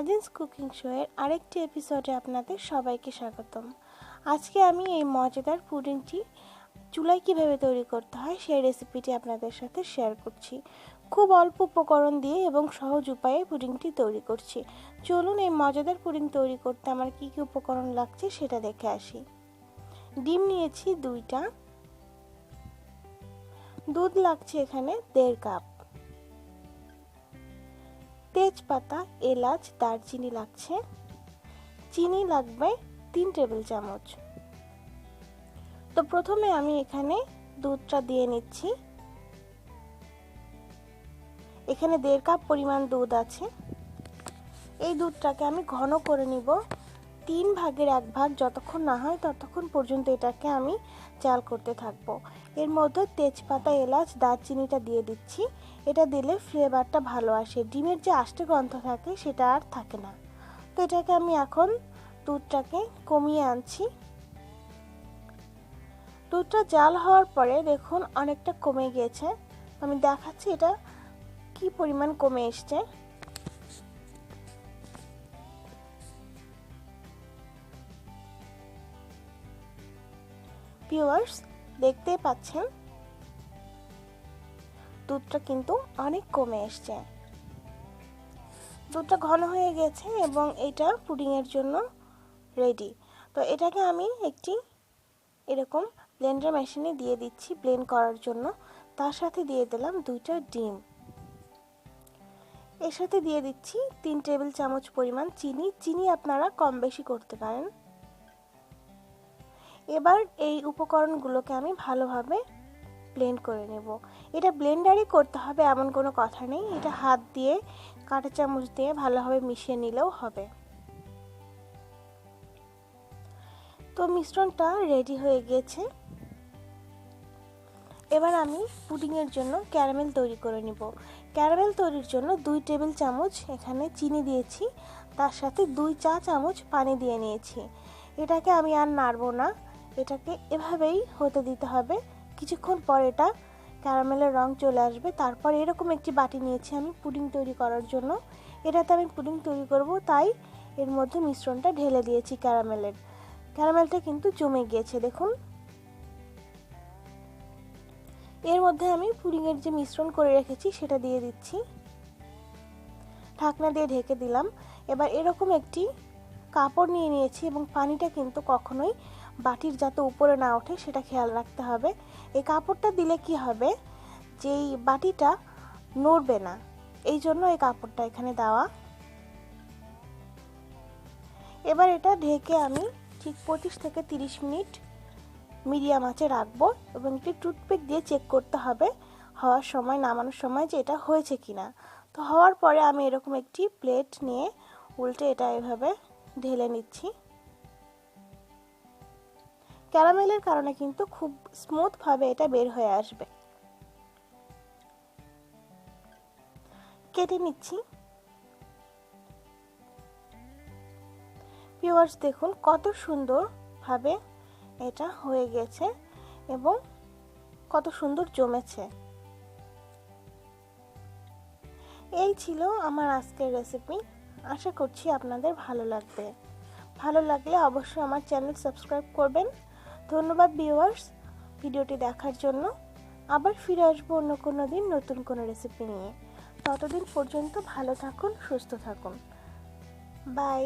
নাজিন্স cooking শোয়ের আরেকটি এপিসোডে আপনাদের সবাইকে স্বাগতম। আজকে আমি এই মজাদার পুডিংটি চুলায় কীভাবে তৈরি করতে হয় সেই রেসিপিটি আপনাদের সাথে শেয়ার করছি। খুব অল্প উপকরণ দিয়ে এবং সহজ উপায়ে পুডিংটি তৈরি করছি। চলুন এই মজাদার পুডিং তৈরি করতে আমার কি কি উপকরণ লাগছে সেটা দেখে আসি। ডিম নিয়েছি দুইটা। দুধ লাগছে এখানে দেড় কাপ। তেজপাতা, এলাচ, দারচিনি লাগছে। চিনি লাগবে তিন টেবিল চামচ। তো প্রথমে আমি এখানে দুধটা দিয়ে নিচ্ছি। এখানে দেড় কাপ পরিমাণ দুধ আছে। এই দুধটাকে আমি ঘন করে নিব। তিন ভাগের এক ভাগ যতক্ষণ না হয় ততক্ষণ পর্যন্ত এটাকে আমি চাল করতে থাকব। এর মধ্যে তেজপাতা, এলাচ, দারচিনিটা দিয়ে দিচ্ছি। এটা দিলে ফ্লেভারটা ভালো আসে। ডিমের যে আষ্টে গন্ধ থাকে সেটা আর থাকে না। তো এটাকে আমি এখন দুধটাকে কমিয়ে আনছি। দুধটা জাল হওয়ার পরে দেখুন অনেকটা কমে গিয়েছে। আমি দেখাচ্ছি এটা কি পরিমাণ কমে এসছে। ভিউয়ার্স দেখতেই পাচ্ছেন। দুধটা কিন্তু অনেক কমে এসছে। দুধটা ঘন হয়ে গেছে এবং এটা পুডিংয়ের জন্য রেডি তো এটাকে আমি একটি এরকম ব্লেন্ডার মেশিনে দিয়ে দিচ্ছি ব্লেন্ড করার জন্য। তার সাথে দিয়ে দিলাম দুইটা ডিম। এর সাথে দিয়ে দিচ্ছি তিন টেবিল চামচ পরিমাণ চিনি। চিনি আপনারা কম বেশি করতে পারেন। এবার এই উপকরণগুলোকে আমি ভালোভাবে ব্লেন্ড করে নেব। এটা ব্লেন্ডারই করতে হবে, এমন কোনো কথা নেই। এটা হাত দিয়ে, কাঁটা চামচ দিয়ে ভালোভাবে মিশিয়ে নিলেও হবে। তো মিশ্রণটা রেডি হয়ে গিয়েছে এবার আমি পুডিংয়ের জন্য ক্যারামেল তৈরি করে নিব। ক্যারামেল তৈরির জন্য দুই টেবিল চামচ এখানে চিনি দিয়েছি। তার সাথে দুই চা চামচ পানি দিয়ে নিয়েছি। এটাকে আমি আর নাড়বো না। এটাকে এভাবেই হতে দিতে হবে। কিছুক্ষণ পর এটা ক্যারামেলের রং চলে আসবে। তারপর এরকম একটি বাটি নিয়েছি আমি পুডিং তৈরি করার জন্য। এটাতে আমি পুডিং তৈরি করব, তাই এর মধ্যে মিশ্রণটা ঢেলে দিয়েছি ক্যারামেলের। ক্যারামেলটা কিন্তু জমে গিয়েছে, দেখুন। এর মধ্যে আমি পুডিংয়ের যে মিশ্রণ করে রেখেছি, সেটা দিয়ে দিচ্ছি। ঢাকনা দিয়ে ঢেকে দিলাম। এবার এরকম একটি কাপড় নিয়ে নিয়েছি এবং পানিটা কিন্তু কখনোই বাটির যাতে উপরে না ওঠে, সেটা খেয়াল রাখতে হবে। এই কাপড়টা দিলে কি হবে? যেই বাটিটা নড়বে না, এই জন্য এই কাপড়টা এখানে দেওয়া। এবার এটা ঢেকে আমি ঠিক পঁচিশ থেকে তিরিশ মিনিট মিডিয়াম আঁচে রাখব এবং একটি টুথপিক দিয়ে চেক করতে হবে, হওয়ার সময়, নামানোর সময় যে এটা হয়েছে কিনা। তো হওয়ার পরে আমি এরকম একটি প্লেট নিয়ে উল্টে এটা এভাবে ঢেলে নিচ্ছি। ক্যারামেলের কারণে কিন্তু খুব স্মুথভাবে এটা বের হয়ে আসবে। কেটে নিচ্ছি। ভিউয়ার্স দেখুন কত সুন্দরভাবে এটা হয়ে গেছে এবং কত সুন্দর জমেছে। এই ছিল আমার আজকের রেসিপি আশা করছি আপনাদের ভালো লাগবে। ভালো লাগলে অবশ্যই আমার চ্যানেল সাবস্ক্রাইব করবেন। ধন্যবাদ ভিউয়ার্স ভিডিওটি দেখার জন্য। আবার ফিরে আসব অন্য কোনো দিন নতুন কোনো রেসিপি নিয়ে। ততদিন পর্যন্ত ভালো থাকুন, সুস্থ থাকুন। বাই